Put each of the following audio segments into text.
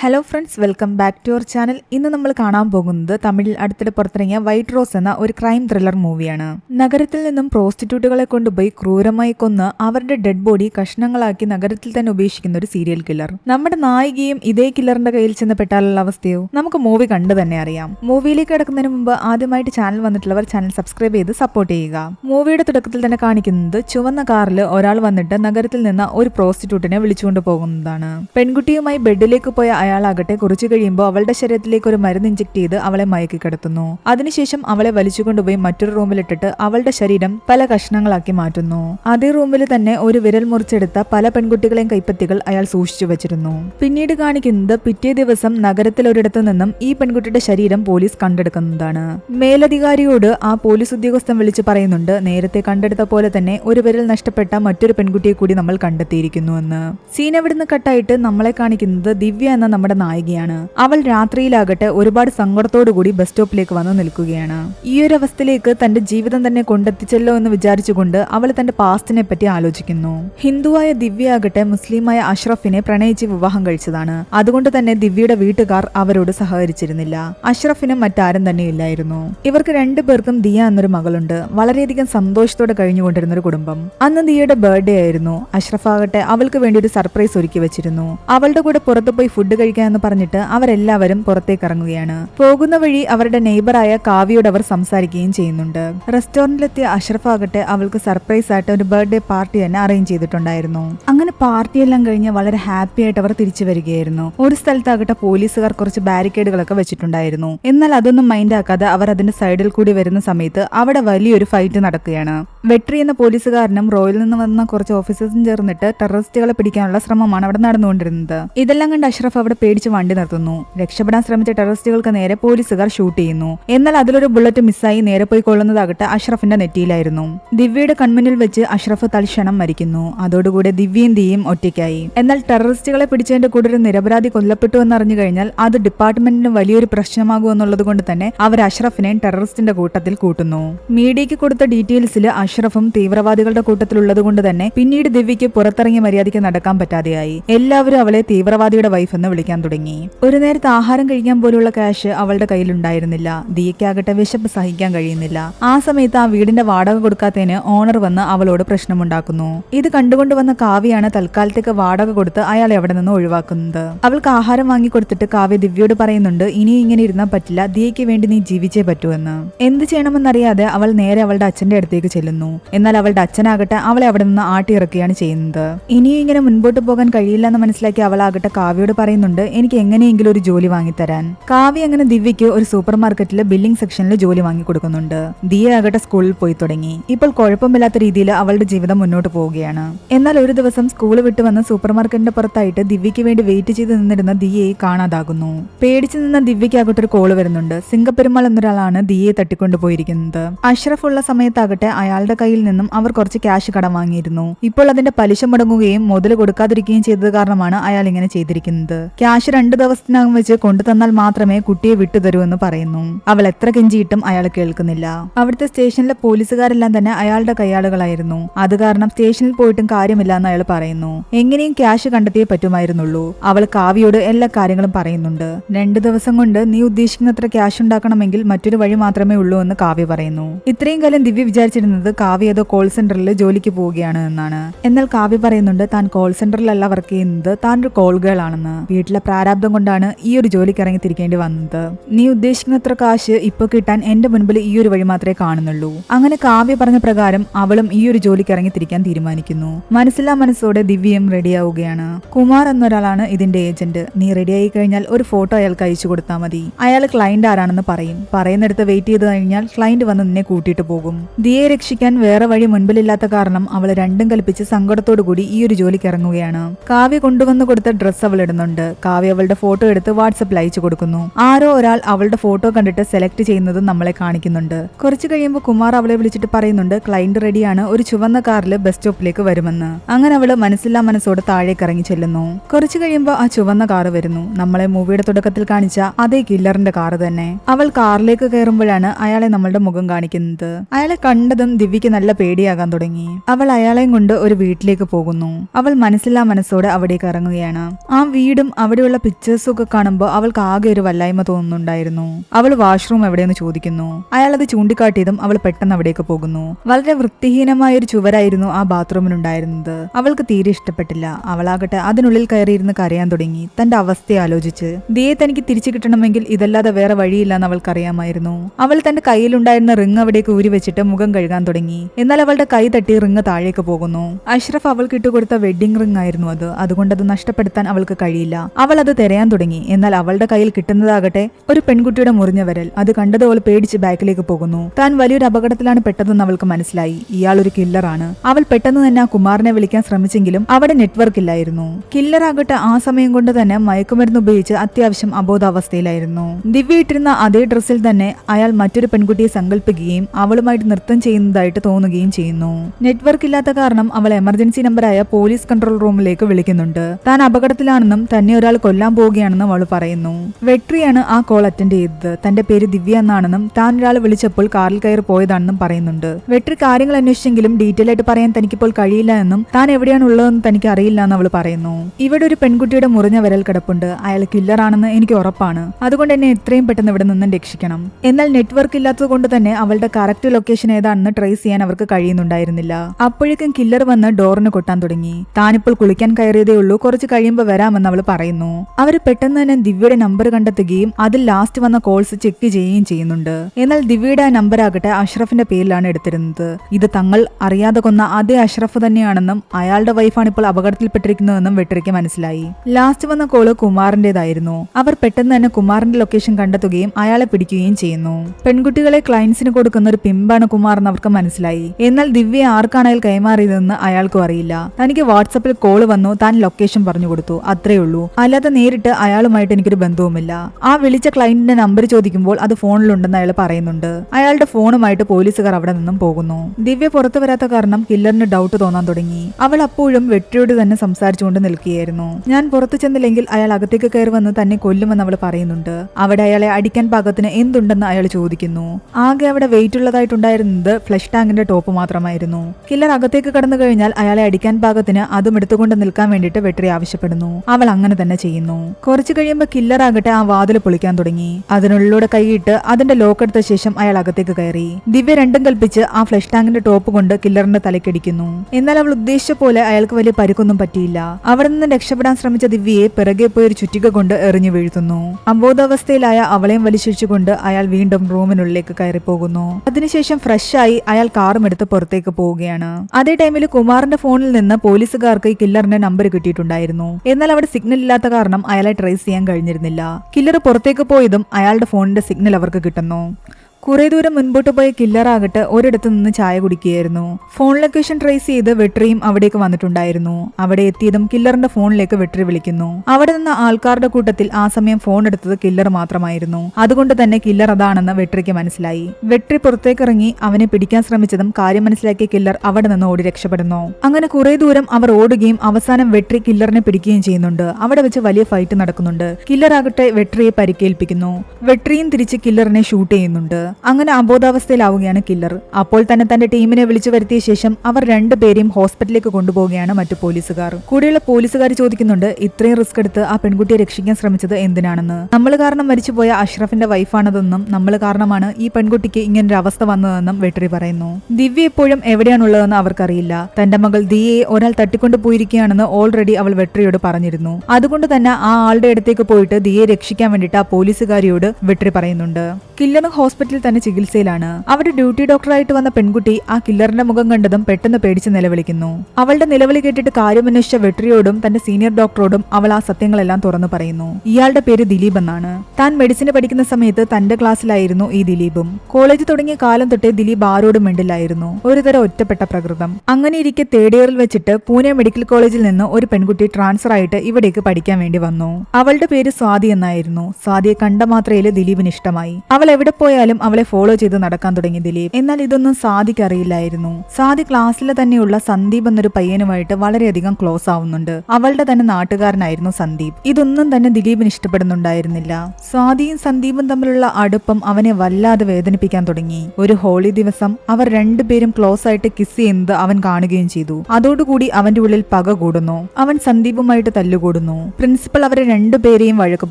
Hello friends welcome back to our channel ഇന്ന് നമ്മൾ കാണാൻ പോകുന്നത് തമിഴിൽ അടുത്തിടെ പുറത്തിറങ്ങിയ വൈറ്റ് റോസ് എന്ന ഒരു ക്രൈം ത്രില്ലർ മൂവിയാണ് നഗരത്തിൽ നിന്നും പ്രോസ്റ്റിറ്റ്യൂട്ടുകളെ കൊണ്ടുപോയി ക്രൂരമായി കൊന്ന് അവരുടെ ഡെഡ് ബോഡി കഷ്ണങ്ങളാക്കി നഗരത്തിൽ തന്നെ ഉപേക്ഷിക്കുന്ന ഒരു സീരിയൽ കില്ലർ നമ്മുടെ നായികയും ഇതേ കില്ലറിന്റെ കയ്യിൽ ചെന്ന് പെട്ടാലുള്ള അവസ്ഥയോ നമുക്ക് മൂവി കണ്ടു തന്നെ അറിയാം. മൂവിയിലേക്ക് കിടക്കുന്നതിന് മുമ്പ് ആദ്യമായിട്ട് ചാനൽ വന്നിട്ടുള്ളവർ ചാനൽ സബ്സ്ക്രൈബ് ചെയ്ത് സപ്പോർട്ട് ചെയ്യുക. മൂവിയുടെ തുടക്കത്തിൽ തന്നെ കാണിക്കുന്നത് ചുവന്ന കാറിൽ ഒരാൾ വന്നിട്ട് നഗരത്തിൽ നിന്ന് ഒരു പ്രോസ്റ്റിറ്റ്യൂട്ടിനെ വിളിച്ചുകൊണ്ട് പോകുന്നതാണ്. പെൺകുട്ടിയുമായി ബെഡിലേക്ക് പോയ അയാളാകട്ടെ കുറച്ചു കഴിയുമ്പോൾ അവളുടെ ശരീരത്തിലേക്ക് ഒരു മരുന്ന് ഇഞ്ചെക്ട് ചെയ്ത് അവളെ മയക്കി കിടത്തുന്നു. അതിനുശേഷം അവളെ വലിച്ചുകൊണ്ടുപോയി മറ്റൊരു റൂമിലിട്ടിട്ട് അവളുടെ ശരീരം പല കഷ്ണങ്ങളാക്കി മാറ്റുന്നു. അതേ റൂമിൽ തന്നെ ഒരു വിരൽ മുറിച്ചെടുത്ത പല പെൺകുട്ടികളെയും കൈപ്പത്തികൾ അയാൾ സൂക്ഷിച്ചു വെച്ചിരുന്നു. പിന്നീട് കാണിക്കുന്നത് പിറ്റേ ദിവസം നഗരത്തിൽ ഒരിടത്തു നിന്നും ഈ പെൺകുട്ടിയുടെ ശരീരം പോലീസ് കണ്ടെടുക്കുന്നതാണ്. മേലധികാരിയോട് ആ പോലീസ് ഉദ്യോഗസ്ഥൻ വിളിച്ചു പറയുന്നുണ്ട് നേരത്തെ കണ്ടെടുത്ത പോലെ തന്നെ ഒരു വിരൽ നഷ്ടപ്പെട്ട മറ്റൊരു പെൺകുട്ടിയെ കൂടി നമ്മൾ കണ്ടെത്തിയിരിക്കുന്നു എന്ന്. സീൻ എവിടുന്ന് കട്ടായിട്ട് നമ്മളെ കാണിക്കുന്നത് ദിവ്യ എന്ന നമ്മുടെ നായികയാണ്. അവൾ രാത്രിയിലാകട്ടെ ഒരുപാട് സങ്കടത്തോടു കൂടി ബസ് സ്റ്റോപ്പിലേക്ക് വന്ന് നിൽക്കുകയാണ്. ഈ ഒരു അവസ്ഥയിലേക്ക് തന്റെ ജീവിതം തന്നെ കൊണ്ടെത്തിച്ചല്ലോ എന്ന് വിചാരിച്ചുകൊണ്ട് അവൾ തന്റെ പാസ്റ്റിനെ പറ്റി ആലോചിക്കുന്നു. ഹിന്ദുവായ ദിവ്യ ആകട്ടെ മുസ്ലിമായ അഷ്റഫിനെ പ്രണയിച്ച് വിവാഹം കഴിച്ചതാണ്. അതുകൊണ്ട് തന്നെ ദിവ്യയുടെ വീട്ടുകാർ അവരോട് സഹകരിച്ചിരുന്നില്ല. അഷ്റഫിനും മറ്റാരും തന്നെ ഇല്ലായിരുന്നു. ഇവർക്ക് രണ്ടുപേർക്കും ദിയ എന്നൊരു മകളുണ്ട്. വളരെയധികം സന്തോഷത്തോടെ കഴിഞ്ഞുകൊണ്ടിരുന്ന ഒരു കുടുംബം. അന്ന് ദിയയുടെ ബർത്ത്ഡേ ആയിരുന്നു. അഷ്റഫ് ആകട്ടെ അവൾക്ക് വേണ്ടി ഒരു സർപ്രൈസ് ഒരുക്കി വെച്ചിരുന്നു. അവളുടെ കൂടെ പുറത്തുപോയി ഫുഡ് കഴിക്കാമെന്ന് പറഞ്ഞിട്ട് അവരെല്ലാവരും പുറത്തേക്ക് ഇറങ്ങുകയാണ്. പോകുന്ന വഴി അവരുടെ നെയ്ബറായ കാവ്യയോട് അവർ സംസാരിക്കുകയും ചെയ്യുന്നുണ്ട്. റെസ്റ്റോറന്റിലെത്തിയ അഷ്റഫ് ആകട്ടെ അവൾക്ക് സർപ്രൈസ് ആയിട്ട് ഒരു ബർത്ത്ഡേ പാർട്ടി തന്നെ അറേഞ്ച് ചെയ്തിട്ടുണ്ടായിരുന്നു. അങ്ങനെ പാർട്ടി എല്ലാം കഴിഞ്ഞ് വളരെ ഹാപ്പി ആയിട്ട് അവർ തിരിച്ചു വരികയായിരുന്നു. ഒരു സ്ഥലത്താകട്ടെ പോലീസുകാർ കുറച്ച് ബാരിക്കേഡുകളൊക്കെ വെച്ചിട്ടുണ്ടായിരുന്നു. എന്നാൽ അതൊന്നും മൈൻഡ് ആക്കാതെ അവർ അതിന്റെ സൈഡിൽ കൂടി വരുന്ന സമയത്ത് അവിടെ വലിയൊരു ഫൈറ്റ് നടക്കുകയാണ്. വെട്രി എന്ന പോലീസുകാരനും റോയിൽ നിന്ന് വന്ന കുറച്ച് ഓഫീസേഴ്സും ചേർന്നിട്ട് ടെററിസ്റ്റുകളെ പിടിക്കാനുള്ള ശ്രമമാണ് അവിടെ നടന്നുകൊണ്ടിരുന്നത്. ഇതെല്ലാം കണ്ട് അഷ്റഫ് അവിടെ പേടിച്ച് വണ്ടി നിർത്തുന്നു. രക്ഷപ്പെടാൻ ശ്രമിച്ച ടെററിസ്റ്റുകൾക്ക് നേരെ പോലീസുകാർ ഷൂട്ട് ചെയ്യുന്നു. എന്നാൽ അതിലൊരു ബുള്ളറ്റ് മിസ്സായി നേരെ പോയി കൊള്ളുന്നതാകട്ടെ അഷ്റഫിന്റെ നെറ്റിയിലായിരുന്നു. ദിവ്യയുടെ കൺമുന്നിൽ വെച്ച് അഷ്റഫ് തൽക്ഷണം മരിക്കുന്നു. അതോടുകൂടെ ദിവ്യയും ദിയും ഒറ്റയ്ക്കായി. എന്നാൽ ടെററിസ്റ്റുകളെ പിടിച്ചതിന്റെ കൂടെ ഒരു നിരപരാധി കൊല്ലപ്പെട്ടു എന്നറിഞ്ഞു കഴിഞ്ഞാൽ അത് ഡിപ്പാർട്ട്മെന്റിന് വലിയൊരു പ്രശ്നമാകും എന്നുള്ളത് കൊണ്ട് തന്നെ അവർ അഷ്റഫിനെയും ടെററിസ്റ്റിന്റെ കൂട്ടത്തിൽ കൂട്ടുന്നു. മീഡിയയ്ക്ക് കൊടുത്ത ഡീറ്റെയിൽസിൽ അഷ്റഫും തീവ്രവാദികളുടെ കൂട്ടത്തിലുള്ളത് കൊണ്ട് തന്നെ പിന്നീട് ദിവ്യയ്ക്ക് പുറത്തിറങ്ങി മര്യാദയ്ക്ക് നടക്കാൻ പറ്റാതെയായി. എല്ലാവരും അവളെ തീവ്രവാദിയുടെ വൈഫ് എന്ന് വിളിക്കാൻ തുടങ്ങി. ഒരു നേരത്തെ ആഹാരം കഴിക്കാൻ പോലുള്ള ക്യാഷ് അവളുടെ കയ്യിലുണ്ടായിരുന്നില്ല. ദിയയ്ക്കാകട്ടെ വിശപ്പ് സഹിക്കാൻ കഴിയുന്നില്ല. ആ സമയത്ത് ആ വീടിന്റെ വാടക കൊടുക്കാത്തതിന് ഓണർ വന്ന് അവളോട് പ്രശ്നമുണ്ടാക്കുന്നു. ഇത് കണ്ടുകൊണ്ട് വന്ന കാവ്യാണ് തൽക്കാലത്തേക്ക് വാടക കൊടുത്ത് അയാളെ അവിടെ നിന്ന് ഒഴിവാക്കുന്നത്. അവൾക്ക് ആഹാരം വാങ്ങി കൊടുത്തിട്ട് കാവ്യ ദിവ്യയോട് പറയുന്നുണ്ട് ഇനി ഇങ്ങനെ ഇരുന്നാൽ പറ്റില്ല. ദിയയ്ക്ക് വേണ്ടി നീ ജീവിച്ചേ പറ്റൂ എന്ന്. എന്ത് ചെയ്യണമെന്നറിയാതെ അവൾ നേരെ അവളുടെ അച്ഛന്റെ അടുത്തേക്ക് ചെല്ലുന്നു. എന്നാൽ അവളുടെ അച്ഛനാകട്ടെ അവളെ അവിടെ നിന്ന് ആട്ടിയിറക്കുകയാണ് ചെയ്യുന്നത്. ഇനിയും ഇങ്ങനെ മുൻപോട്ട് പോകാൻ കഴിയില്ല എന്ന് മനസ്സിലാക്കി അവളാകട്ടെ കാവ്യയോട് പറയുന്നുണ്ട് എനിക്ക് എങ്ങനെയെങ്കിലും ഒരു ജോലി വാങ്ങിത്തരാൻ. കാവ്യ അങ്ങനെ ദിവ്യയ്ക്ക് ഒരു സൂപ്പർ മാർക്കറ്റിലെ ബില്ലിംഗ് സെക്ഷനിൽ ജോലി വാങ്ങി കൊടുക്കുന്നുണ്ട് ദിയ ആകട്ടെ സ്കൂളിൽ പോയി തുടങ്ങി. ഇപ്പോൾ കുഴപ്പമില്ലാത്ത രീതിയിൽ അവളുടെ ജീവിതം മുന്നോട്ട് പോവുകയാണ്. എന്നാൽ ഒരു ദിവസം സ്കൂൾ വിട്ട് വന്ന് സൂപ്പർ മാർക്കറ്റിന്റെ പുറത്തായിട്ട് ദിവ്യയ്ക്ക് വേണ്ടി വെയിറ്റ് ചെയ്ത് നിന്നിരുന്ന ദിയയെ കാണാതാകുന്നു. പേടിച്ചു നിന്ന ദിവ്യയ്ക്ക് ആകട്ടെ ഒരു കോൾ വരുന്നുണ്ട്. സിംഗപ്പെരുമാൾ എന്നൊരാളാണ് ദിയയെ തട്ടിക്കൊണ്ടുപോയിരിക്കുന്നത് അഷ്റഫ് ഉള്ള സമയത്താകട്ടെ അയാളുടെ കയ്യിൽ നിന്നും അവർ കുറച്ച് ക്യാഷ് കടം വാങ്ങിയിരുന്നു. ഇപ്പോൾ അതിന്റെ പലിശ മുടങ്ങുകയും മുതൽ കൊടുക്കാതിരിക്കുകയും ചെയ്തത് കാരണമാണ് അയാൾ ഇങ്ങനെ ചെയ്തിരിക്കുന്നത്. ക്യാഷ് രണ്ടു ദിവസത്തിനകം വെച്ച് കൊണ്ടുതന്നാൽ മാത്രമേ കുട്ടിയെ വിട്ടുതരൂ എന്ന് പറയുന്നു. അവൾ എത്ര കെഞ്ചിയിട്ടും അയാൾ കേൾക്കുന്നില്ല. അവിടുത്തെ സ്റ്റേഷനിലെ പോലീസുകാരെല്ലാം തന്നെ അയാളുടെ കയ്യാളുകളായിരുന്നു അത് കാരണം സ്റ്റേഷനിൽ പോയിട്ടും കാര്യമില്ല എന്ന് അയാൾ പറയുന്നു. എങ്ങനെയും ക്യാഷ് കണ്ടെത്തിയേ പറ്റുമായിരുന്നുള്ളൂ. അവൾ കാവ്യയോട് എല്ലാ കാര്യങ്ങളും പറയുന്നുണ്ട്. രണ്ടു ദിവസം കൊണ്ട് നീ ഉദ്ദേശിക്കുന്നത്ര ക്യാഷ് ഉണ്ടാക്കണമെങ്കിൽ മറ്റൊരു വഴി മാത്രമേ ഉള്ളൂ എന്ന് കാവ്യ പറയുന്നു. ഇത്രയും കാലം ദിവ്യ വിചാരിച്ചിരുന്നത് കാവ്യ ഏതോ കോൾ സെന്ററിൽ ജോലിക്ക് പോവുകയാണ് എന്നാണ്. എന്നാൽ കാവ്യ പറയുന്നുണ്ട് താൻ കോൾ സെന്ററിലല്ല വർക്ക് ചെയ്യുന്നത്. താൻ ഒരു കോൾ ഗേൾ ആണെന്ന്. വീട്ടിലെ പ്രാരാബ്ദം കൊണ്ടാണ് ഈ ഒരു ജോലിക്ക് ഇറങ്ങി തിരിക്കേണ്ടി വന്നത്. നീ ഉദ്ദേശിക്കുന്നത്ര കാശ് ഇപ്പൊ കിട്ടാൻ എന്റെ മുൻപിൽ ഈ ഒരു വഴി മാത്രമേ കാണുന്നുള്ളൂ. അങ്ങനെ കാവ്യ പറഞ്ഞ പ്രകാരം അവളും ഈ ഒരു ജോലിക്ക് ഇറങ്ങി തിരിക്കാൻ തീരുമാനിക്കുന്നു. മനസ്സില്ലാ മനസ്സോടെ ദിവ്യയും റെഡിയാവുകയാണ്. കുമാർ എന്നൊരാളാണ് ഇതിന്റെ ഏജന്റ്. നീ റെഡിയായി കഴിഞ്ഞാൽ ഒരു ഫോട്ടോ അയാൾക്ക് അയച്ചു കൊടുത്താൽ മതി. അയാൾ ക്ലയന്റ് ആരാണെന്ന് പറയും. പറയുന്നിടത്ത് വെയിറ്റ് ചെയ്ത് കഴിഞ്ഞാൽ ക്ലയന്റ് വന്ന് നിന്നെ കൂട്ടിയിട്ട് പോകും. ദിയെ രക്ഷിക്കാൻ വേറെ വഴി മുൻപിലില്ലാത്ത കാരണം അവൾ രണ്ടും കൽപ്പിച്ച് സങ്കടത്തോടു കൂടി ഈ ഒരു ജോലിക്ക് ഇറങ്ങുകയാണ്. കാവ്യ കൊണ്ടുവന്നു കൊടുത്ത ഡ്രസ്സ് അവൾ ഇടുന്നുണ്ട്. കാവ്യ അവളുടെ ഫോട്ടോ എടുത്ത് വാട്സപ്പിൽ അയച്ചു കൊടുക്കുന്നു. ആരോ ഒരാൾ അവളുടെ ഫോട്ടോ കണ്ടിട്ട് സെലക്ട് ചെയ്യുന്നതും നമ്മളെ കാണിക്കുന്നുണ്ട്. കുറച്ച് കഴിയുമ്പോൾ കുമാർ അവളെ വിളിച്ചിട്ട് പറയുന്നുണ്ട് ക്ലയന്റ് റെഡിയാണ് ഒരു ചുവന്ന കാറിൽ ബസ് സ്റ്റോപ്പിലേക്ക് വരുമെന്ന്. അങ്ങനെ അവൾ മനസ്സില്ലാ മനസ്സോട് താഴേക്ക് ഇറങ്ങി ചെല്ലുന്നു. കുറച്ച് കഴിയുമ്പോൾ ആ ചുവന്ന കാറ് വരുന്നു. നമ്മളെ മൂവിയുടെ തുടക്കത്തിൽ കാണിച്ച അതേ കില്ലറിന്റെ കാറ് തന്നെ. അവൾ കാറിലേക്ക് കയറുമ്പോഴാണ് അയാളെ നമ്മളുടെ മുഖം കാണിക്കുന്നത്. അയാളെ കണ്ടതും ദിവ്യക്ക് നല്ല പേടിയാകാൻ തുടങ്ങി. അവൾ അയാളെയും കൊണ്ട് ഒരു വീട്ടിലേക്ക് പോകുന്നു. അവൾ മനസ്സില്ലാ മനസ്സോടെ അവിടേക്ക് ഇറങ്ങുകയാണ്. ആ വീടും അവിടെയുള്ള പിക്ചേഴ്സും ഒക്കെ കാണുമ്പോൾ അവൾക്ക് ആകെ ഒരു വല്ലായ്മ തോന്നുന്നുണ്ടായിരുന്നു. അവൾ വാഷ്റൂം എവിടെയെന്ന് ചോദിക്കുന്നു. അയാൾ അത് ചൂണ്ടിക്കാട്ടിയതും അവൾ പെട്ടെന്ന് അവിടേക്ക് പോകുന്നു. വളരെ വൃത്തിഹീനമായ ഒരു ചുവരായിരുന്നു ആ ബാത്റൂമിനുണ്ടായിരുന്നത് അവൾക്ക് തീരെ ഇഷ്ടപ്പെട്ടില്ല. അവളാകട്ടെ അതിനുള്ളിൽ കയറിയിരുന്ന് കരയാൻ തുടങ്ങി. തന്റെ അവസ്ഥയെ ആലോചിച്ച് ദിയെ തനിക്ക് തിരിച്ചു കിട്ടണമെങ്കിൽ ഇതല്ലാതെ വേറെ വഴിയില്ലെന്ന് അവൾക്കറിയാമായിരുന്നു. അവൾ തന്റെ കയ്യിലുണ്ടായിരുന്ന റിങ് അവിടേക്ക് ഊരി വെച്ചിട്ട് മുഖം കഴുകാൻ തുടങ്ങി. എന്നാൽ അവളുടെ കൈ തട്ടി റിങ് താഴേക്ക് പോകുന്നു. അഷ്റഫ് അവൾക്ക് ഇട്ടുകൊടുത്ത വെഡിങ് റിങ് ആയിരുന്നു അത്. അതുകൊണ്ട് അത് നഷ്ടപ്പെടുത്താൻ അവൾക്ക് കഴിയില്ല. അവൾ അത് തിരയാൻ തുടങ്ങി. എന്നാൽ അവളുടെ കയ്യിൽ കിട്ടുന്നതാകട്ടെ ഒരു പെൺകുട്ടിയുടെ മുറിഞ്ഞ വരൽ അത് കണ്ടത് അവൾ പേടിച്ച് ബാക്കിലേക്ക് പോകുന്നു. താൻ വലിയൊരു അപകടത്തിലാണ് പെട്ടതെന്ന് അവൾക്ക് മനസ്സിലായി. ഇയാൾ ഒരു കില്ലറാണ്. അവൾ പെട്ടെന്ന് തന്നെ ആ കുമാറിനെ വിളിക്കാൻ ശ്രമിച്ചെങ്കിലും അവിടെ നെറ്റ്വർക്ക് ഇല്ലായിരുന്നു. കില്ലറാകട്ടെ ആ സമയം കൊണ്ട് തന്നെ മയക്കുമരുന്ന് ഉപയോഗിച്ച് അത്യാവശ്യം അബോധാവസ്ഥയിലായിരുന്നു. ദിവ്യ ഇട്ടിരുന്ന അതേ ഡ്രസ്സിൽ തന്നെ അയാൾ മറ്റൊരു പെൺകുട്ടിയെ സങ്കല്പിക്കുകയും അവളുമായിട്ട് നൃത്തം ചെയ്യുന്നതായിട്ട് തോന്നുകയും ചെയ്യുന്നു. നെറ്റ്വർക്ക് ഇല്ലാത്ത കാരണം അവൾ എമർജൻസി നമ്പറായ പോലീസ് കൺട്രോൾ റൂമിലേക്ക് വിളിക്കുന്നുണ്ട്. താൻ അപകടത്തിലാണെന്നും തന്നെ ഒരാൾ കൊല്ലാൻ പോവുകയാണെന്നും അവൾ പറയുന്നു. വെട്രിയാണ് ആ കോൾ അറ്റൻഡ് ചെയ്തത്. തന്റെ പേര് ദിവ്യ എന്നാണെന്നും താൻ ഒരാൾ വിളിച്ചപ്പോൾ കാറിൽ കയറി പോയതാണെന്നും പറയുന്നുണ്ട്. വെട്രി കാര്യങ്ങൾ അന്വേഷിച്ചെങ്കിലും ഡീറ്റെയിൽ ആയിട്ട് പറയാൻ തനിക്കിപ്പോൾ കഴിയില്ല എന്നും താൻ എവിടെയാണ് ഉള്ളതെന്ന് തനിക്ക് അറിയില്ല എന്ന് അവൾ പറയുന്നു. ഇവിടെ ഒരു പെൺകുട്ടിയുടെ മുറിഞ്ഞ വിരൽ കിടപ്പുണ്ട്. അയാൾ കില്ലറാണെന്ന് എനിക്ക് ഉറപ്പാണ്. അതുകൊണ്ട് എന്നെ എത്രയും പെട്ടെന്ന് ഇവിടെ നിന്നും രക്ഷിക്കണം. എന്നാൽ നെറ്റ്വർക്ക് ഇല്ലാത്തതുകൊണ്ട് തന്നെ അവളുടെ കറക്റ്റ് ലൊക്കേഷൻ ഏതാണെന്ന് ട്രേസ് ചെയ്യാൻ അവർക്ക് കഴിയുന്നുണ്ടായിരുന്നില്ല. അപ്പോഴേക്കും കില്ലർ വന്ന് ഡോറിന് കൊട്ടാൻ തുടങ്ങി. താനിപ്പോൾ കുളിക്കാൻ കയറിയതേ ഉള്ളൂ. കുറച്ച് കഴിയുമ്പോൾ വരാമെന്ന് അവൾ പറയുന്നു. അവർ പെട്ടെന്ന് തന്നെ ദിവ്യയുടെ നമ്പർ കണ്ടെത്തുകയും അതിൽ ലാസ്റ്റ് വന്ന കോൾസ് ചെക്ക് ചെയ്യുകയും ചെയ്യുന്നുണ്ട്. എന്നാൽ ദിവ്യയുടെ ആ നമ്പർ ആകട്ടെ അഷ്റഫിന്റെ പേരിലാണ് എടുത്തിരുന്നത്. ഇത് തങ്ങൾ അറിയാതെ കൊന്ന അതേ അഷ്റഫ് തന്നെയാണെന്നും അയാളുടെ വൈഫാണ് ഇപ്പോൾ അപകടത്തിൽപ്പെട്ടിരിക്കുന്നതെന്നും വെട്ടറിക്ക് മനസ്സിലായി. ലാസ്റ്റ് വന്ന കോൾ കുമാറിന്റേതായിരുന്നു. അവർ പെട്ടെന്ന് തന്നെ കുമാറിന്റെ ലൊക്കേഷൻ കണ്ടെത്തുകയും അയാളെ പിടിക്കുകയും ചെയ്യുന്നു. പെൺകുട്ടികളെ ക്ലയൻസിന് കൊടുക്കുന്ന ഒരു പിമ്പാണ് കുമാർ എന്ന് അവർക്ക് മനസ്സിലായി. എന്നാൽ ദിവ്യ ആർക്കാണ് അയാൾ കൈമാറിയതെന്ന് അയാൾക്കും അറിയില്ല. തനിക്ക് വാട്സപ്പിൽ കോൾ വന്നു താൻ ലൊക്കേഷൻ പറഞ്ഞു കൊടുത്തു. അത്രേ ഉള്ളൂ. അല്ലാതെ നേരിട്ട് അയാളുമായിട്ട് എനിക്കൊരു ബന്ധവുമില്ല. ആ വിളിച്ച ക്ലയന്റിന്റെ നമ്പർ ചോദിക്കുമ്പോൾ അത് ഫോണിലുണ്ടെന്ന് അയാൾ പറയുന്നുണ്ട്. അയാളുടെ ഫോണുമായിട്ട് പോലീസുകാർ അവിടെ നിന്നും പോകുന്നു. ദിവ്യ പുറത്തു വരാത്ത കാരണം കില്ലറിന് ഡൗട്ട് തോന്നാൻ തുടങ്ങി. അവൾ അപ്പോഴും വെട്ടിയോട് തന്നെ സംസാരിച്ചുകൊണ്ട് നിൽക്കുകയായിരുന്നു. ഞാൻ പുറത്തു ചെന്നില്ലെങ്കിൽ അയാൾ അകത്തേക്ക് കയറി വന്ന് തന്നെ കൊല്ലുമെന്ന് അവൾ പറയുന്നുണ്ട്. അവിടെ അയാളെ അടിക്കാൻ പാകത്തിന് എന്തുണ്ടെന്ന് അയാൾ ചോദിക്കുന്നു. ആകെ അവിടെ വെയിറ്റ് ഉള്ളതായിട്ടുണ്ടായിരുന്നത് ഫ്ലഷ് ടാങ്കിന്റെ ടോപ്പ് മാത്രമായിരുന്നു. കില്ലർ അകത്തേക്ക് കടന്നു കഴിഞ്ഞാൽ അയാളെ അടിക്കാൻ പാകത്തിന് അതും എടുത്തുകൊണ്ട് നിൽക്കാൻ വേണ്ടിയിട്ട് വെട്ടറി ആവശ്യപ്പെടുന്നു. അവൾ അങ്ങനെ തന്നെ ചെയ്യുന്നു. കുറച്ചു കഴിയുമ്പോൾ കില്ലർ ആകട്ടെ ആ വാതിൽ പൊളിക്കാൻ തുടങ്ങി. അതിനുള്ളിലൂടെ കൈയിട്ട് അതിന്റെ ലോക്ക് എടുത്ത ശേഷം അയാൾ അകത്തേക്ക് കയറി. ദിവ്യ രണ്ടും കൽപ്പിച്ച് ആ ഫ്ലഷ് ടാങ്കിന്റെ ടോപ്പ് കൊണ്ട് കില്ലറിന്റെ തലക്കടിക്കുന്നു എന്നാൽ അവൾ ഉദ്ദേശിച്ച പോലെ അയാൾക്ക് വലിയ പരിക്കൊന്നും പറ്റിയില്ല. അവിടെ നിന്ന് രക്ഷപ്പെടാൻ ശ്രമിച്ച ദിവ്യയെ പിറകെ പോയി ഒരു ചുറ്റിക കൊണ്ട് എറിഞ്ഞു വീഴ്ത്തുന്നു. അബോധാവസ്ഥയിലായ അവളെയും വലിച്ചിഴിച്ചുകൊണ്ട് അയാൾ വീണ്ടും റൂമിനുള്ളിലേക്ക് കയറി പോകുന്നു അതിനുശേഷം ആയി അയാൾ കാറും എടുത്ത് പുറത്തേക്ക് പോവുകയാണ്. അതേ ടൈമിൽ കുമാറിന്റെ ഫോണിൽ നിന്ന് പോലീസുകാർക്ക് കില്ലറിന്റെ നമ്പർ കിട്ടിയിട്ടുണ്ടായിരുന്നു. എന്നാൽ അവിടെ സിഗ്നൽ ഇല്ലാത്ത കാരണം അയാളെ ട്രേസ് ചെയ്യാൻ കഴിഞ്ഞിരുന്നില്ല. കില്ലർ പുറത്തേക്ക് പോയതും അയാളുടെ ഫോണിന്റെ സിഗ്നൽ അവർക്ക് കിട്ടുന്നു. കുറെ ദൂരം മുൻപോട്ട് പോയ കില്ലറാകട്ടെ ഒരിടത്ത് നിന്ന് ചായ കുടിക്കുകയായിരുന്നു. ഫോൺ ലൊക്കേഷൻ ട്രേസ് ചെയ്ത് വെട്രിയും അവിടേക്ക് വന്നിട്ടുണ്ടായിരുന്നു. അവിടെ എത്തിയതും കില്ലറിന്റെ ഫോണിലേക്ക് വെട്രി വിളിക്കുന്നു. അവിടെ നിന്ന് ആൾക്കാരുടെ കൂട്ടത്തിൽ ആ സമയം ഫോൺ എടുത്തത് കില്ലർ മാത്രമായിരുന്നു. അതുകൊണ്ട് തന്നെ കില്ലർ അതാണെന്ന് വെട്രിക്ക് മനസ്സിലായി. വെട്രി പുറത്തേക്കിറങ്ങി അവനെ പിടിക്കാൻ ശ്രമിച്ചതും കാര്യം മനസ്സിലാക്കിയ കില്ലർ അവിടെ നിന്ന് ഓടി രക്ഷപ്പെടുന്നു. അങ്ങനെ കുറെ ദൂരം അവർ ഓടുകയും അവസാനം വെട്രി കില്ലറിനെ പിടിക്കുകയും ചെയ്യുന്നുണ്ട്. അവിടെ വെച്ച് വലിയ ഫൈറ്റ് നടക്കുന്നുണ്ട്. കില്ലറാകട്ടെ വെട്രിയെ പരിക്കേൽപ്പിക്കുന്നു. വെട്രിയും തിരിച്ച് കില്ലറിനെ ഷൂട്ട് ചെയ്യുന്നുണ്ട്. അങ്ങനെ അബോധാവസ്ഥയിലാവുകയാണ് കില്ലർ. അപ്പോൾ തന്നെ തന്റെ ടീമിനെ വിളിച്ചു വരുത്തിയ ശേഷം അവർ രണ്ടുപേരെയും ഹോസ്പിറ്റലിലേക്ക് കൊണ്ടുപോവുകയാണ് മറ്റു പോലീസുകാർ. കൂടെയുള്ള പോലീസുകാർ ചോദിക്കുന്നുണ്ട് ഇത്രയും റിസ്ക് എടുത്ത് ആ പെൺകുട്ടിയെ രക്ഷിക്കാൻ ശ്രമിച്ചത് എന്തിനാണെന്ന്. നമ്മൾ കാരണം മരിച്ചുപോയ അഷ്റഫിന്റെ വൈഫാണതെന്നും നമ്മൾ കാരണമാണ് ഈ പെൺകുട്ടിക്ക് ഇങ്ങനൊരു അവസ്ഥ വന്നതെന്നും വെട്ടറി പറയുന്നു. ദിവ്യ എപ്പോഴും എവിടെയാണുള്ളതെന്ന് അവർക്കറിയില്ല. തന്റെ മകൾ ദിയയെ ഒരാൾ തട്ടിക്കൊണ്ടു പോയിരിക്കുകയാണെന്ന് ഓൾറെഡി അവൾ വെട്ടറിയോട് പറഞ്ഞിരുന്നു. അതുകൊണ്ട് തന്നെ ആ ആളുടെ അടുത്തേക്ക് പോയിട്ട് ദിയെ രക്ഷിക്കാൻ വേണ്ടിയിട്ട് ആ പോലീസുകാരിയോട് വെട്ടറി പറയുന്നുണ്ട്. കില്ലറും ഹോസ്പിറ്റലിൽ തന്നെ ചികിത്സയിലാണ്. അവരുടെ ഡ്യൂട്ടി ഡോക്ടറായിട്ട് വന്ന പെൺകുട്ടി ആ കില്ലറിന്റെ മുഖം കണ്ടതും പെട്ടെന്ന് പേടിച്ച് നിലവിളിക്കുന്നു. അവളുടെ നിലവിളി കേട്ടിട്ട് കാര്യമന്വേഷിച്ച വെട്രിയോടും തന്റെ സീനിയർ ഡോക്ടറോടും അവൾ ആ സത്യങ്ങളെല്ലാം തുറന്നു പറയുന്നു. ഇയാളുടെ പേര് ദിലീപ് എന്നാണ്. താൻ മെഡിസിന് പഠിക്കുന്ന സമയത്ത് തന്റെ ക്ലാസ്സിലായിരുന്നു ഈ ദിലീപും. കോളേജ് തുടങ്ങിയ കാലം തൊട്ടേ ദിലീപ് ആരോടും മിണ്ടില്ലായിരുന്നു. ഒരുതരം ഒറ്റപ്പെട്ട പ്രകൃതം. അങ്ങനെ ഇരിക്കെ തേർഡ് ഇയറിൽ വെച്ചിട്ട് പൂനെ മെഡിക്കൽ കോളേജിൽ നിന്ന് ഒരു പെൺകുട്ടി ട്രാൻസ്ഫർ ആയിട്ട് ഇവിടേക്ക് പഠിക്കാൻ വേണ്ടി വന്നു. അവളുടെ പേര് സ്വാതി എന്നായിരുന്നു. സ്വാതിയെ കണ്ട മാത്രയിൽ ദിലീപിന് ഇഷ്ടമായി. അവൾ എവിടെ പോയാലും അവളെ ഫോളോ ചെയ്ത് നടക്കാൻ തുടങ്ങി ദിലീപ്. എന്നാൽ ഇതൊന്നും സാദിക്ക് അറിയില്ലായിരുന്നു. സാദി ക്ലാസ്സിലെ തന്നെയുള്ള സന്ദീപ് എന്നൊരു പയ്യനുമായിട്ട് വളരെയധികം ക്ലോസ് ആവുന്നുണ്ട്. അവളുടെ തന്നെ നാട്ടുകാരനായിരുന്നു സന്ദീപ്. ഇതൊന്നും തന്നെ ദിലീപിന് ഇഷ്ടപ്പെടുന്നുണ്ടായിരുന്നില്ല. സ്വാതിയും സന്ദീപും തമ്മിലുള്ള അടുപ്പം അവനെ വല്ലാതെ വേദനിപ്പിക്കാൻ തുടങ്ങി. ഒരു ഹോളി ദിവസം അവർ രണ്ടുപേരും ക്ലോസ് ആയിട്ട് കിസ് ചെയ്യുന്നത് അവൻ കാണുകയും ചെയ്തു. അതോടുകൂടി അവന്റെ ഉള്ളിൽ പക കൂടുന്നു. അവൻ സന്ദീപുമായിട്ട് തല്ലുകൂടുന്നു. പ്രിൻസിപ്പൽ അവരെ രണ്ടുപേരെയും വഴക്ക്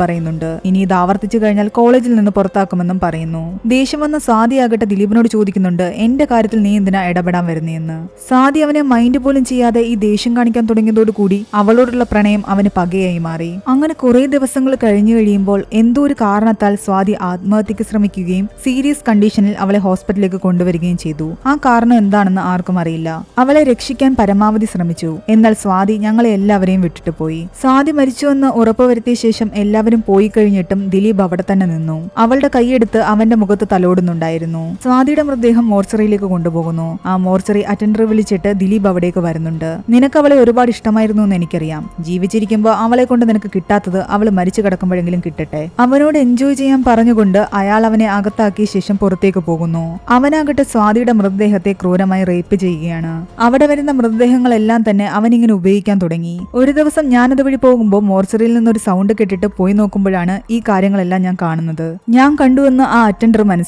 പറയുന്നുണ്ട്. ഇനി ഇത് ആവർത്തിച്ചു കഴിഞ്ഞാൽ കോളേജിൽ നിന്ന് പുറത്താക്കുമെന്നും പറയുന്നു. ദേഷ്യം വന്ന സ്വാതിയാകട്ടെ ദിലീപിനോട് ചോദിക്കുന്നുണ്ട് എന്റെ കാര്യത്തിൽ നീ എന്തിനാ ഇടപെടാൻ വരുന്നേന്ന്? സാദി അവനെ മൈൻഡ് പോലും ചെയ്യാതെ ഈ ദേഷ്യം കാണിക്കാൻ തുടങ്ങിയതോടുകൂടി അവളോടുള്ള പ്രണയം അവന് പകയായി മാറി. അങ്ങനെ കുറെ ദിവസങ്ങൾ കഴിഞ്ഞു കഴിയുമ്പോൾ എന്തോ ഒരു കാരണത്താൽ സ്വാതി ആത്മഹത്യക്ക് ശ്രമിക്കുകയും സീരിയസ് കണ്ടീഷനിൽ അവളെ ഹോസ്പിറ്റലിലേക്ക് കൊണ്ടുവരികയും ചെയ്തു. ആ കാരണം എന്താണെന്ന് ആർക്കും അറിയില്ല. അവളെ രക്ഷിക്കാൻ പരമാവധി ശ്രമിച്ചു. എന്നാൽ സ്വാതി ഞങ്ങളെ എല്ലാവരെയും വിട്ടിട്ട് പോയി. സ്വാതി മരിച്ചുവെന്ന് ഉറപ്പുവരുത്തിയ ശേഷം എല്ലാവരും പോയി കഴിഞ്ഞിട്ടും ദിലീപ് അവിടെ തന്നെ നിന്നു. അവളുടെ കൈയെടുത്ത് അവന്റെ മുഖത്ത് തലോടുന്നുണ്ടായിരുന്നു. സ്വാതിയുടെ മൃതദേഹം മോർച്ചറിയിലേക്ക് കൊണ്ടുപോകുന്നു. ആ മോർച്ചറി അറ്റൻഡർ വിളിച്ചിട്ട് ദിലീപ് അവിടേക്ക് വരുന്നുണ്ട്. നിനക്ക് അവളെ ഒരുപാട് ഇഷ്ടമായിരുന്നു എന്ന് എനിക്കറിയാം. ജീവിച്ചിരിക്കുമ്പോൾ അവളെ കൊണ്ട് നിനക്ക് കിട്ടാത്തത് അവൾ മരിച്ചു കിടക്കുമ്പോഴെങ്കിലും കിട്ടട്ടെ. അവനോട് എൻജോയ് ചെയ്യാൻ പറഞ്ഞുകൊണ്ട് അയാൾ അവനെ അകത്താക്കിയ ശേഷം പുറത്തേക്ക് പോകുന്നു. അവനാകട്ടെ സ്വാതിയുടെ മൃതദേഹത്തെ ക്രൂരമായി റേപ്പ് ചെയ്യുകയാണ്. അവിടെ വരുന്ന മൃതദേഹങ്ങളെല്ലാം തന്നെ അവനിങ്ങനെ ഉപയോഗിക്കാൻ തുടങ്ങി. ഒരു ദിവസം ഞാനത് വഴി പോകുമ്പോൾ മോർച്ചറിയിൽ നിന്നൊരു സൗണ്ട് കേട്ടിട്ട് പോയി നോക്കുമ്പോഴാണ് ഈ കാര്യങ്ങളെല്ലാം ഞാൻ കാണുന്നത്. ഞാൻ കണ്ടുവെന്ന് ആ അറ്റൻഡർ മനസ്സിലാക്കി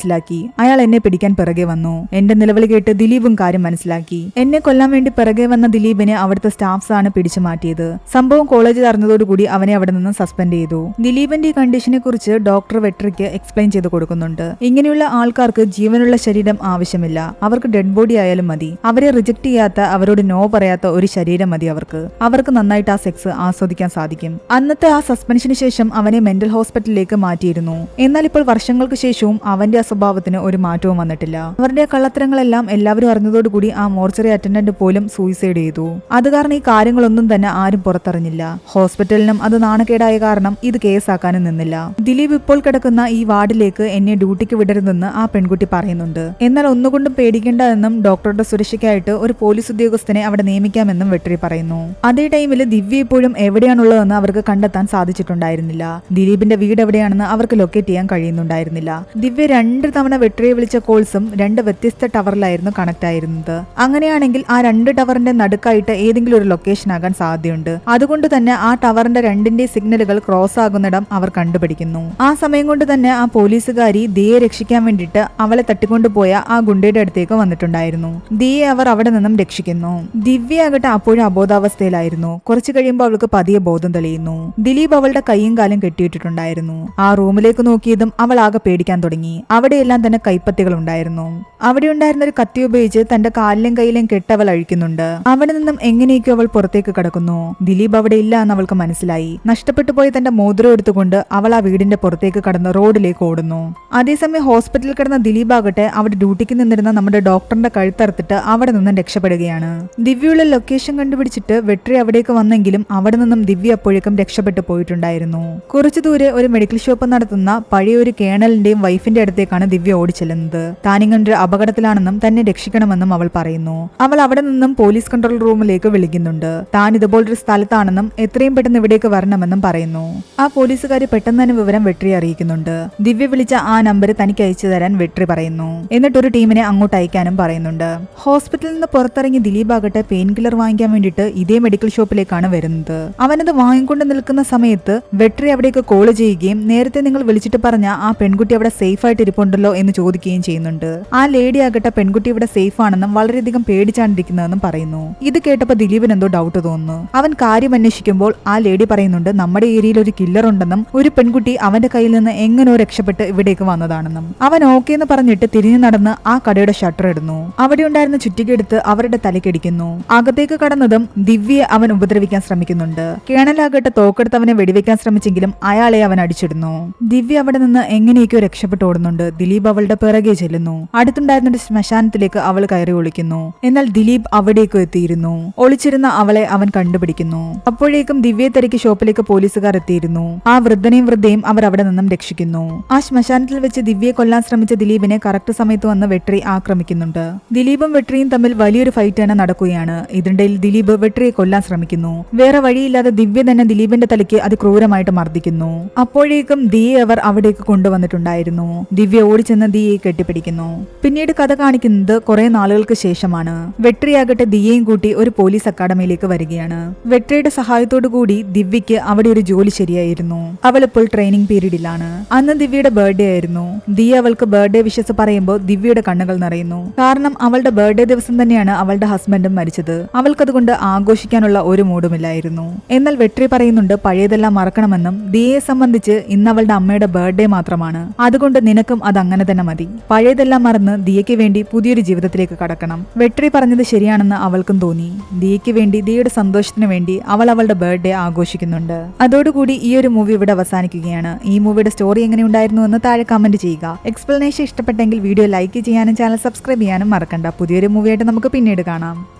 അയാൾ എന്നെ പിടിക്കാൻ പിറകെ വന്നു. എന്റെ നിലവിളി കേട്ട് ദിലീപും കാര്യം മനസ്സിലാക്കി. എന്നെ കൊല്ലാൻ വേണ്ടി പിറകെ വന്ന ദിലീപിനെ അവിടുത്തെ സ്റ്റാഫ്സ് ആണ് പിടിച്ചു മാറ്റിയത്. സംഭവം കോളേജിൽ അറിഞ്ഞതോടുകൂടി അവനെ അവിടെ നിന്ന് സസ്പെൻഡ് ചെയ്തു. ദിലീപിന്റെ ഈ കണ്ടീഷനെ കുറിച്ച് ഡോക്ടർ വെട്രിക്ക് എക്സ്പ്ലെയിൻ ചെയ്ത് കൊടുക്കുന്നുണ്ട്. ഇങ്ങനെയുള്ള ആൾക്കാർക്ക് ജീവനുള്ള ശരീരം ആവശ്യമില്ല. അവർക്ക് ഡെഡ് ബോഡി ആയാലും മതി. അവരെ റിജക്ട് ചെയ്യാത്ത അവരോട് നോ പറയാത്ത ഒരു ശരീരം മതി അവർക്ക്. അവർക്ക് നന്നായിട്ട് ആ സെക്സ് ആസ്വദിക്കാൻ സാധിക്കും. അന്നത്തെ ആ സസ്പെൻഷന് ശേഷം അവനെ മെന്റൽ ഹോസ്പിറ്റലിലേക്ക് മാറ്റിയിരുന്നു. എന്നാൽ ഇപ്പോൾ വർഷങ്ങൾക്ക് ശേഷവും അവന്റെ സ്വഭാവത്തിന് ഒരു മാറ്റവും വന്നിട്ടില്ല. അവരുടെ കള്ളത്തരങ്ങളെല്ലാം എല്ലാവരും അറിഞ്ഞതോടുകൂടി ആ മോർച്ചറി അറ്റൻഡന്റ് പോലും സൂയിസൈഡ് ചെയ്തു. അത് കാരണം ഈ കാര്യങ്ങളൊന്നും തന്നെ ആരും പുറത്തറിഞ്ഞില്ല. ഹോസ്പിറ്റലിനും അത് നാണക്കേടായ കാരണം ഇത് കേസാക്കാനും നിന്നില്ല. ദിലീപ് ഇപ്പോൾ കിടക്കുന്ന ഈ വാർഡിലേക്ക് എന്നെ ഡ്യൂട്ടിക്ക് വിടരുതെന്ന് ആ പെൺകുട്ടി പറയുന്നുണ്ട്. എന്നാൽ ഒന്നുകൊണ്ടും പേടിക്കേണ്ട എന്നും ഡോക്ടറുടെ സുരക്ഷയ്ക്കായിട്ട് ഒരു പോലീസ് ഉദ്യോഗസ്ഥനെ അവിടെ നിയമിക്കാമെന്നും വെട്ടറി പറയുന്നു. അതേ ടൈമിൽ ദിവ്യ ഇപ്പോഴും എവിടെയാണുള്ളതെന്ന് അവർക്ക് കണ്ടെത്താൻ സാധിച്ചിട്ടുണ്ടായിരുന്നില്ല. ദിലീപിന്റെ വീട് എവിടെയാണെന്ന് അവർക്ക് ലൊക്കേറ്റ് ചെയ്യാൻ കഴിയുന്നുണ്ടായിരുന്നില്ല. ദിവ്യ രണ്ട് തവണ വെട്രിയെ വിളിച്ച കോൾസും രണ്ട് വ്യത്യസ്ത ടവറിലായിരുന്നു കണക്ട് ആയിരുന്നത് അങ്ങനെയാണെങ്കിൽ ആ രണ്ട് ടവറിന്റെ നടുക്കായിട്ട് ഏതെങ്കിലും ഒരു ലൊക്കേഷൻ ആകാൻ സാധ്യതയുണ്ട്. അതുകൊണ്ട് തന്നെ ആ ടവറിന്റെ രണ്ടിന്റെ സിഗ്നലുകൾ ക്രോസ് ആകുന്നിടം അവർ കണ്ടുപിടിക്കുന്നു. ആ സമയം കൊണ്ട് തന്നെ ആ പോലീസുകാരി ദിയെ രക്ഷിക്കാൻ വേണ്ടിയിട്ട് അവളെ തട്ടിക്കൊണ്ടുപോയ ആ ഗുണ്ടയുടെ അടുത്തേക്ക് വന്നിട്ടുണ്ടായിരുന്നു. ദിയെ അവർ അവിടെ നിന്നും രക്ഷിക്കുന്നു. ദിവ്യ ആകട്ടെ അപ്പോഴും അബോധാവസ്ഥയിലായിരുന്നു. കുറച്ചു കഴിയുമ്പോൾ അവൾക്ക് പതിയെ ബോധം തെളിയുന്നു. ദിലീപ് അവളുടെ കൈയും കാലും കെട്ടിയിട്ടിട്ടുണ്ടായിരുന്നു. ആ റൂമിലേക്ക് നോക്കിയതും അവൾ ആകെ പേടിക്കാൻ തുടങ്ങി. അവിടെയെല്ലാം തന്നെ കൈപ്പത്തികൾ ഉണ്ടായിരുന്നു അവിടെ ഉണ്ടായിരുന്ന ഒരു കത്തി ഉപയോഗിച്ച് തന്റെ കാലിലും കയ്യിലും കെട്ടവൾ അഴിക്കുന്നുണ്ട്. അവിടെ നിന്നും എങ്ങനെയൊക്കെ അവൾ പുറത്തേക്ക് കടക്കുന്നു. ദിലീപ് അവിടെ ഇല്ല എന്ന് അവൾക്ക് മനസ്സിലായി. നഷ്ടപ്പെട്ടു പോയ തന്റെ മോതിരം എടുത്തുകൊണ്ട് അവൾ ആ വീടിന്റെ പുറത്തേക്ക് കടന്ന് റോഡിലേക്ക് ഓടുന്നു. അതേസമയം ഹോസ്പിറ്റലിൽ കിടന്ന ദിലീപ് ആകട്ടെ അവിടെ ഡ്യൂട്ടിക്ക് നിന്നിരുന്ന നമ്മുടെ ഡോക്ടറിന്റെ കഴുത്തറുത്തിട്ട് അവിടെ നിന്നും രക്ഷപ്പെടുകയാണ്. ദിവ്യയുള്ള ലൊക്കേഷൻ കണ്ടുപിടിച്ചിട്ട് വെട്രി അവിടേക്ക് വന്നെങ്കിലും അവിടെ നിന്നും ദിവ്യ അപ്പോഴേക്കും രക്ഷപ്പെട്ടു പോയിട്ടുണ്ടായിരുന്നു. കുറച്ചു ദൂരെ ഒരു മെഡിക്കൽ ഷോപ്പ് നടത്തുന്ന പഴയ ഒരു കേണലിന്റെയും വൈഫിന്റെ അടുത്തേക്കാണ് ദിവ്യ ഓടിച്ചെല്ലുന്നത്. താനിങ്ങനെ അപകടത്തിലാണെന്നും തന്നെ രക്ഷിക്കണമെന്നും അവൾ പറയുന്നു. അവൾ അവിടെ നിന്നും പോലീസ് കൺട്രോൾ റൂമിലേക്ക് വിളിക്കുന്നുണ്ട്. താൻ ഇതുപോലൊരു സ്ഥലത്താണെന്നും എത്രയും പെട്ടെന്ന് ഇവിടേക്ക് വരണമെന്നും പറയുന്നു. ആ പോലീസുകാർ പെട്ടെന്ന് തന്നെ വിവരം വെട്രി അറിയിക്കുന്നുണ്ട്. ദിവ്യ വിളിച്ച ആ നമ്പർ തനിക്ക് അയച്ചു തരാൻ വെട്രി പറയുന്നു. എന്നിട്ട് ഒരു ടീമിനെ അങ്ങോട്ട് അയക്കാനും പറയുന്നുണ്ട്. ഹോസ്പിറ്റലിൽ നിന്ന് പുറത്തിറങ്ങി ദിലീപ് ആകട്ടെ പെയിൻ കില്ലർ വാങ്ങിക്കാൻ വേണ്ടിയിട്ട് ഇതേ മെഡിക്കൽ ഷോപ്പിലേക്കാണ് വരുന്നത്. അവനത് വാങ്ങിക്കൊണ്ട് നിൽക്കുന്ന സമയത്ത് വെട്രി അവിടേക്ക് കോൾ ചെയ്യുകയും നേരത്തെ നിങ്ങൾ വിളിച്ചിട്ട് പറഞ്ഞ ആ പെൺകുട്ടി അവിടെ സേഫ് ആയിട്ട് ഇരിപ്പുണ്ടല്ലോ എന്ന് ചോദിക്കുകയും ചെയ്യുന്നുണ്ട്. ആ ലേഡി ആകട്ടെ പെൺകുട്ടി ഇവിടെ സേഫ് ആണെന്നും വളരെയധികം പേടിച്ചാണ്ടിരിക്കുന്നതെന്നും പറയുന്നു. ഇത് കേട്ടപ്പോൾ ദിലീപിന് എന്തോ ഡൗട്ട് തോന്നുന്നു. അവൻ കാര്യം അന്വേഷിക്കുമ്പോൾ ആ ലേഡി പറയുന്നുണ്ട് നമ്മുടെ ഏരിയയിൽ ഒരു കില്ലർ ഉണ്ടെന്നും ഒരു പെൺകുട്ടി അവന്റെ കയ്യിൽ നിന്ന് എങ്ങനെയോ രക്ഷപ്പെട്ട് ഇവിടേക്ക് വന്നതാണെന്നും. അവൻ ഓക്കെ എന്ന് പറഞ്ഞിട്ട് തിരിഞ്ഞു നടന്ന് ആ കടയുടെ ഷട്ടർ ഇടുന്നു. അവിടെ ഉണ്ടായിരുന്ന ചുറ്റികെടുത്ത് അവരുടെ തലക്കടിക്കുന്നു അകത്തേക്ക് കടന്നതും ദിവ്യയെ അവൻ ഉപദ്രവിക്കാൻ ശ്രമിക്കുന്നുണ്ട്. കേണലാകട്ടെ തോക്കെടുത്ത് അവനെ വെടിവെക്കാൻ ശ്രമിച്ചെങ്കിലും അയാളെ അവൻ അടിച്ചിടുന്നു. ദിവ്യ അവിടെ നിന്ന് എങ്ങനെയൊക്കെയോ രക്ഷപ്പെട്ട് ഓടുന്നുണ്ട്. ദിലീപ് അവളുടെ പിറകെ ചെല്ലുന്നു. അടുത്തുണ്ടായിരുന്ന ഒരു ശ്മശാനത്തിലേക്ക് അവൾ കയറി ഒളിക്കുന്നു. എന്നാൽ ദിലീപ് അവിടേക്ക് എത്തിയിരുന്നു. ഒളിച്ചിരുന്ന അവളെ അവൻ കണ്ടുപിടിക്കുന്നു. അപ്പോഴേക്കും ദിവ്യയെ തിരക്കി ഷോപ്പിലേക്ക് പോലീസുകാർ എത്തിയിരുന്നു. ആ വൃദ്ധനെയും വൃദ്ധയും അവർ അവിടെ നിന്നും രക്ഷിക്കുന്നു. ആ ശ്മശാനത്തിൽ വെച്ച് ദിവ്യയെ കൊല്ലാൻ ശ്രമിച്ച ദിലീപിനെ കറക്റ്റ് സമയത്ത് വന്ന് വെട്രി ആക്രമിക്കുന്നുണ്ട്. ദിലീപും വെട്രിയും തമ്മിൽ വലിയൊരു ഫൈറ്റ് തന്നെ നടക്കുകയാണ്. ഇതിനിടയിൽ ദിലീപ് വെട്രിയെ കൊല്ലാൻ ശ്രമിക്കുന്നു. വേറെ വഴിയില്ലാതെ ദിവ്യ തന്നെ ദിലീപിന്റെ തലയ്ക്ക് അതിക്രൂരമായിട്ട് മർദ്ദിക്കുന്നു. അപ്പോഴേക്കും ദിയെ അവർ അവിടേക്ക് കൊണ്ടുവന്നിട്ടുണ്ടായിരുന്നു. ദിവ്യ ദിവ്യ ഓടിച്ചെന്ന് ദിയെ കെട്ടിപ്പിടിക്കുന്നു. പിന്നീട് കഥ കാണിക്കുന്നത് കുറെ നാളുകൾക്ക് ശേഷമാണ്. വെട്രിയാകട്ടെ ദിയെയും കൂട്ടി ഒരു പോലീസ് അക്കാഡമിയിലേക്ക് വരികയാണ്. വെട്രിയുടെ സഹായത്തോടു കൂടി ദിവ്യയ്ക്ക് അവിടെ ഒരു ജോലി ശരിയായിരുന്നു. അവൾ ഇപ്പോൾ ട്രെയിനിങ് പീരീഡിലാണ്. അന്ന് ദിവ്യയുടെ ബർത്ത്ഡേ ആയിരുന്നു. ദിയ അവൾക്ക് ബർത്ത്ഡേ വിഷസ് പറയുമ്പോൾ ദിവ്യയുടെ കണ്ണുകൾ നിറയുന്നു. കാരണം അവളുടെ ബർത്ത്ഡേ ദിവസം തന്നെയാണ് അവളുടെ ഹസ്ബൻഡും മരിച്ചത്. അവൾക്കതുകൊണ്ട് ആഘോഷിക്കാനുള്ള ഒരു മൂടുമില്ലായിരുന്നു എന്നാൽ വെട്രി പറയുന്നുണ്ട് പഴയതെല്ലാം മറക്കണമെന്നും ദിയയെ സംബന്ധിച്ച് ഇന്ന് അവളുടെ അമ്മയുടെ ബർത്ത്ഡേ മാത്രമാണ്. അതുകൊണ്ട് നിനക്കും അത് അങ്ങനെ തന്നെ മതി. പഴയതെല്ലാം മറന്ന് ദിയയ്ക്ക് വേണ്ടി പുതിയൊരു ജീവിതത്തിലേക്ക് കടക്കണം. വെട്രി പറഞ്ഞത് ശരിയാണെന്ന് അവൾക്കും തോന്നി. ദിയയ്ക്ക് വേണ്ടി ദിയയുടെ സന്തോഷത്തിന് വേണ്ടി അവൾ അവളുടെ ബർത്ത്ഡേ ആഘോഷിക്കുന്നുണ്ട്. അതോടുകൂടി ഈ ഒരു മൂവി ഇവിടെ അവസാനിക്കുകയാണ്. ഈ മൂവിയുടെ സ്റ്റോറി എങ്ങനെ ഉണ്ടായിരുന്നു എന്ന് താഴെ കമന്റ് ചെയ്യുക. എക്സ്പ്ലനേഷൻ ഇഷ്ടപ്പെട്ടെങ്കിൽ വീഡിയോ ലൈക്ക് ചെയ്യാനും ചാനൽ സബ്സ്ക്രൈബ് ചെയ്യാനും മറക്കണ്ട. പുതിയൊരു മൂവിയായിട്ട് നമുക്ക് പിന്നീട് കാണാം.